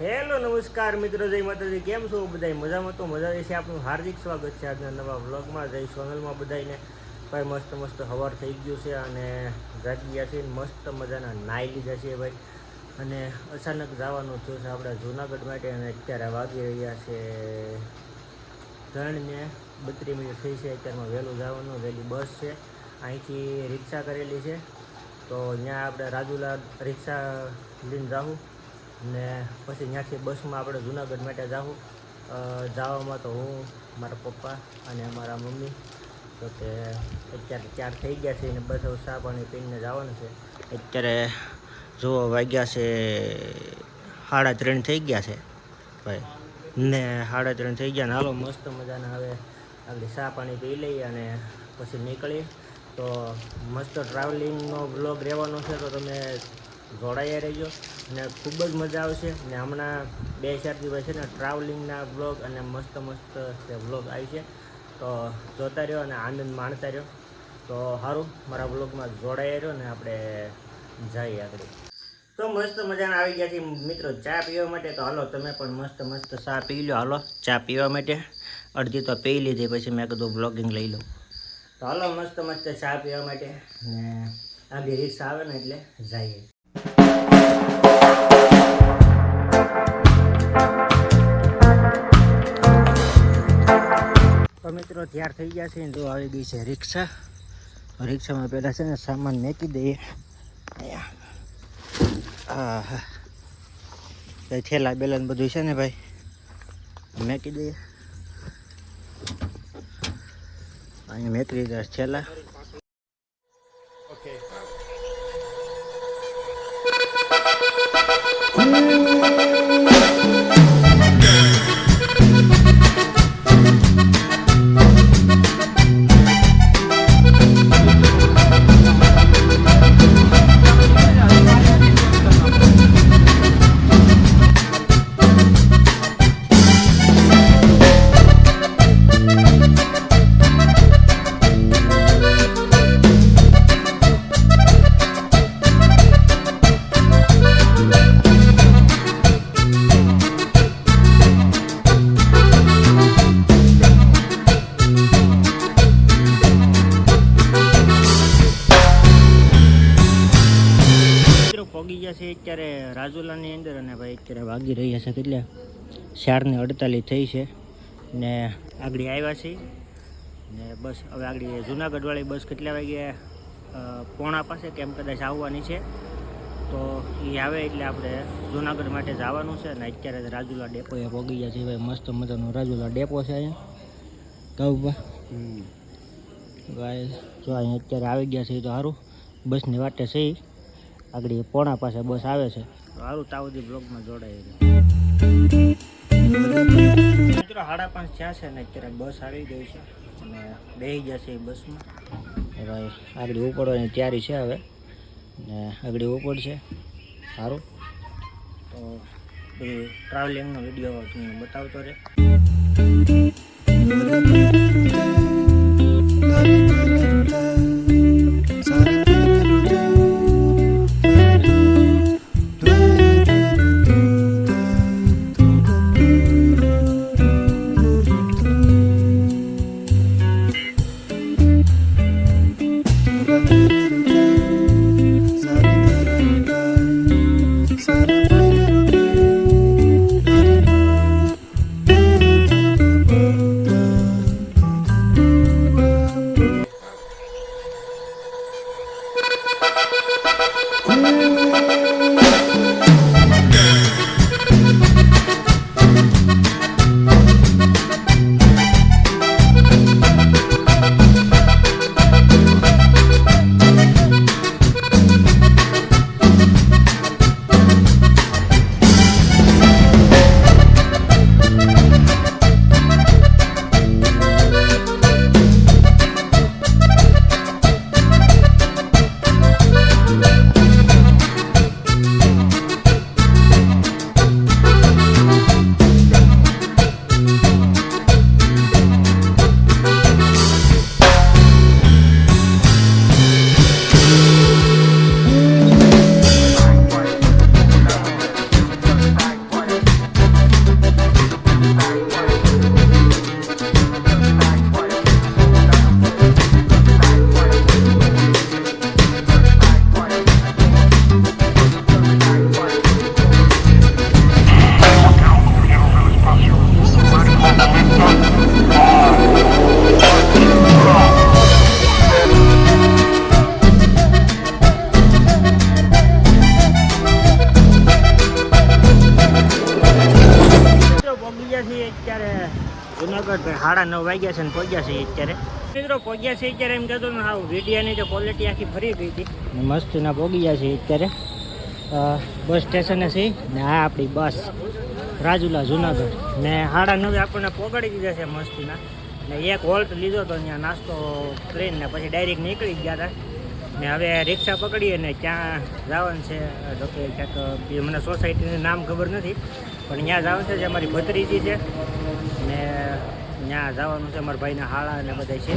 Hello, નમસ્કાર મિત્રો, જય માતાજી. કેમ છો બધા મજામાં તો મજા છે. આપણું હાર્દિક સ્વાગત છે આજના નવા વ્લોગમાં. જય સોનલમાં બધાને ભાઈ, મસ્ત મસ્ત હવાર થઈ ગયું છે અને જાગી છે મસ્ત મજાના નાહી લીધા છે ભાઈ. અને અચાનક જવાનું થયું છે આપણે જુનાગઢ માટે અને અત્યારે વાગી રહ્યા છે ત્રણ ને બત્રીસ મિનિટ થઈ છે. અત્યારમાં વહેલું જવાનું, વહેલી બસ છે. અહીંથી રિક્ષા કરેલી છે. તો ત્યાં આપણે રાજુલા રિક્ષા લઈને જાવું ને પછી ત્યાંથી બસમાં આપણે જુનાગઢ માટે જાઉં જવામાં તો હું, મારા પપ્પા અને મારા મમ્મી. તો કે અત્યારે ચાર થઈ ગયા છે અને બસ હવે ચા પાણી પીને જવાનું છે. અત્યારે જુઓ વાગ્યા છે સાડા ત્રણ થઈ ગયા છે ભાઈ. ને સાડા ત્રણ થઈ ગયા ને હાલો મસ્ત મજાના હવે આપણે ચા પાણી પી લઈએ અને પછી નીકળીએ. તો મસ્ત ટ્રાવેલિંગનો બ્લોગ રહેવાનો છે, તો તમે જોડાયા રહેજો અને ખૂબ જ મજા આવશે. ને હમણાં બે ચાર દિવસ છે ને ટ્રાવેલિંગના બ્લોગ અને મસ્ત મસ્ત બ્લોગ આવી છે. તો જોતા રહ્યો અને આનંદ માણતા રહ્યો. તો સારું મારા બ્લોગમાં જોડાયા રહ્યો ને આપણે જઈએ આગળ. તો મસ્ત મજાના આવી ગયા છે મિત્રો ચા પીવા માટે. તો હાલો, તમે પણ મસ્ત મસ્ત ચા પી લો. હાલો, ચા પીવા માટે. અડધી તો પી લીધી, પછી મેં કીધું બ્લોગિંગ લઈ લઉં. તો હાલો, મસ્ત મસ્ત ચા પીવા માટે. ને આગળ રિક્ષા આવે ને એટલે જઈએ. તૈયાર થઈ ગયા છે ને તો આવી ગઈ છે રિક્ષા. રિક્ષામાં પહેલાં છે ને સામાન મેકી દઈએ. ભાઈ થેલા બેલા બધું છે ને ભાઈ? મેકી દઈએ. અહીંયા મેકી દીધા છેલ્લા ગયા છે અત્યારે રાજુલાની અંદર અને ભાઈ અત્યારે વાગી રહ્યા છે કેટલા? ચાર અડતાલીસ થઈ છે ને આગળ આવ્યા છે. ને બસ હવે આગળ જુનાગઢવાળી બસ કેટલા વાગે પોણા પાસે કેમ કદાચ આવવાની છે. તો એ આવે એટલે આપણે જુનાગઢ માટે જવાનું છે અને અત્યારે રાજુલા ડેપોએ પોગી ગયા છે. ભાઈ મસ્ત મજાનો રાજુલા ડેપો છે અહીંયા. કહું ભાઈ જો અહીંયા અત્યારે આવી ગયા છે એ તો સારું બસની વાટે છે. આગળ એ પોણા પાસે બસ આવે છે. સારું તાવદી બ્લોગમાં જોડાય મિત્રો સાડા પાંચ થયા છે ને અત્યારે બસ આવી ગઈ છે. અને બેસી છે એ બસમાં. હવે આગળ ઉપડવાની તૈયારી છે હવે. ને આગળ ઉપડશે. સારું તો પછી ટ્રાવેલિંગનો વીડિયો તમને બતાવતો રહે. અત્યારે જુનાગઢ ભાઈ સાડા નવ વાગ્યા છે ને પહોંચ્યા છે અત્યારે. મિત્રો, પહોંચ્યા છે અત્યારે એમ કહેતો ને હા વિડીયાની તો ક્વોલિટી આખી ફરી ગઈ હતી. મસ્તીના પહોંચી ગયા છે અત્યારે. બસ સ્ટેશને છે ને આ આપણી બસ, રાજુલા જુનાગઢ. ને સાડા નવે આપણને પહોંચાડી દીધા છે મસ્તીના. ને એક હોલ્ટ લીધો તો ત્યાં નાસ્તો કરીને પછી ડાયરેક્ટ નીકળી ગયા હતા. ને હવે રિક્ષા પકડીએ ને ત્યાં જવાનું છે. જો કે ક્યાંક, મને સોસાયટીનું નામ ખબર નથી, પણ ત્યાં જવાનું છે જે અમારી ભત્રીજી છે. ત્યાં જવાનું છે, અમારા ભાઈના હાળા અને બધા છે.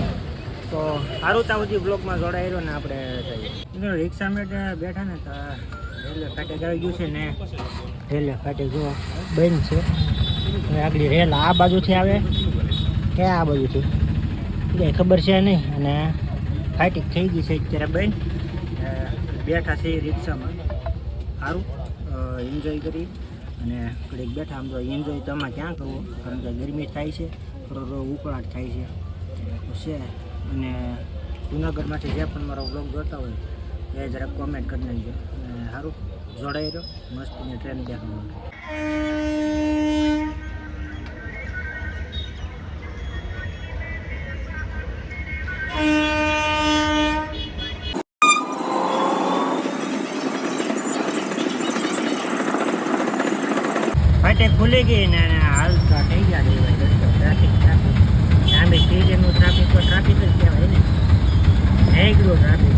તો સારું ત્યાં બ્લોકમાં જોડાયેલો ને આપણે જઈએ. રિક્ષા મેં બેઠા ને તો રેલવે ફાટે આવી ગયું છે ને રેલવે ફાટે જો બંધ છે. હવે આગળ રેલ આ બાજુથી આવે કે આ બાજુથી કંઈ ખબર છે નહીં અને ફાટી થઈ ગઈ છે અત્યારે બંધ. બેઠા છે રિક્ષામાં. સારું એન્જોય કરી. અને ઘડીક બેઠા આમ તો એન્જોય તમે ક્યાં કરવો? કારણ કે ગરમી થાય છે. થોડો ઉકળાટ થાય છે. છે. અને જુનાગઢમાંથી જે પણ મારો બ્લોગ જોતા હોય, એ જરાક કોમેન્ટ કરી નાખજો. અને સારું જોડાઈ રહ્યો મસ્ત ટ્રેન દેખાડવા ફાટે ખુલી ગઈ ને હાલતા થઈ ગયા છે. ભાઈ લાંબી સ્ટેશનનું ટ્રાફિક તો ટ્રાફિક જ કહેવાય ને. એગ્રો ટ્રાફિક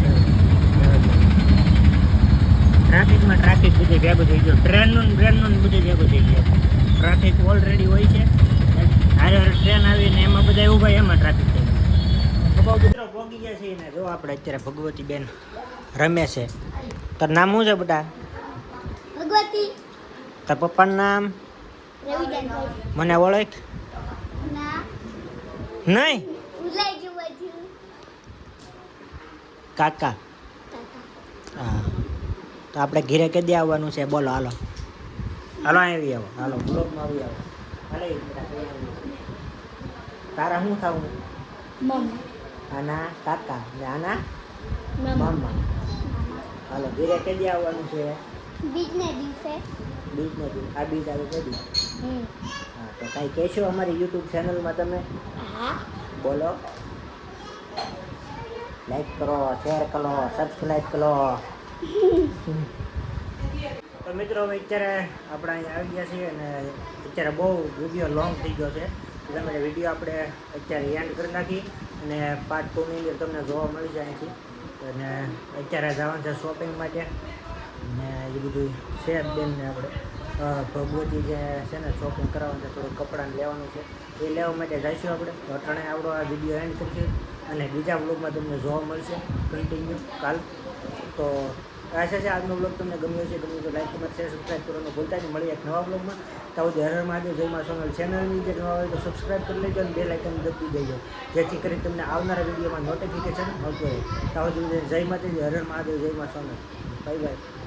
ટ્રાફિકમાં ટ્રાફિક બધે ભેગો થઈ ગયો. ટ્રેનનું ટ્રેનનું બધે ભેગો થઈ ગયો. ટ્રાફિક ઓલરેડી હોય છે. હારે હારે ટ્રેન આવીને એમાં બધા ઊભા એમાં ટ્રાફિક થઈ ગયો. મિત્રો ગયા છે ને. જો આપણે અત્યારે ભગવતી બેન રમે છે. તાર નામ શું છે બેટા? ભગવતી. તાર પપ્પાનું નામ? મને ઓળખ? નહીં. ભૂલાઈ ગયું બધું. કાકા. હા. તો આપણે ઘીરે કેદી આવવાનું છે? બોલો હાલો. હાલો આવી આવો. હાલો બ્લોકમાં આવી આવો. તારા શું થવું? મમ્મી. આના કાકા ને આના? મમ્મા. મામા. હાલો ઘીરે કેદી આવવાનું છે? બીજને દિવસે. બીજ દિવસે. આ બીજ આવે કેદી હા તો કાંઈ કહેશો અમારી યુટ્યુબ ચેનલમાં તમે? બોલો. લાઈક કરો શેર કરો સબસ્ક્રાઈબ કરો. તો મિત્રો અત્યારે આપણે અહીંયા આવી ગયા છીએ અને અત્યારે બહુ વીડિયો લોંગ થઈ ગયો છે. તમે વીડિયો આપણે અત્યારે એન્ડ કરી નાખી અને પાર્ટ ટુની અંદર તમને જોવા મળી જાય અહીંથી. અને અત્યારે જવાનું છે શોપિંગ માટે. ને એ બધું છે બેન બેનને આપણે. ભગવતી જે છે ને શોપિંગ કરાવવાનું છે થોડું કપડાને લેવાનું છે, એ લેવા માટે જઈશું આપણે. અટાણે આપણો આ વીડિયો એન્ડ કરીશું અને બીજા બ્લોગમાં તમને જોવા મળશે કન્ટિન્યુ કાલ. તો આશા છે આજનો બ્લોગ તમને ગમ્યો છે ગમ્યું તો લાઈક કમેન્ટ શેર સબસ્ક્રાઈબ કરવાનું ભૂલતા જ મળીએ એક નવા બ્લોગમાં તો હર હર મહાદેવ, જય માં સોનલ ચેનલની જે નવા હોય તો સબસ્ક્રાઈબ કરી લેજો અને બે લાઇકન દબી દેજો. જેથી કરી તમને આવનારા વિડીયોમાં નોટિફિકેશન મળતું રહે. તો જય માતાજી, હર મહાદેવ, જય મા સોનલ. Bye bye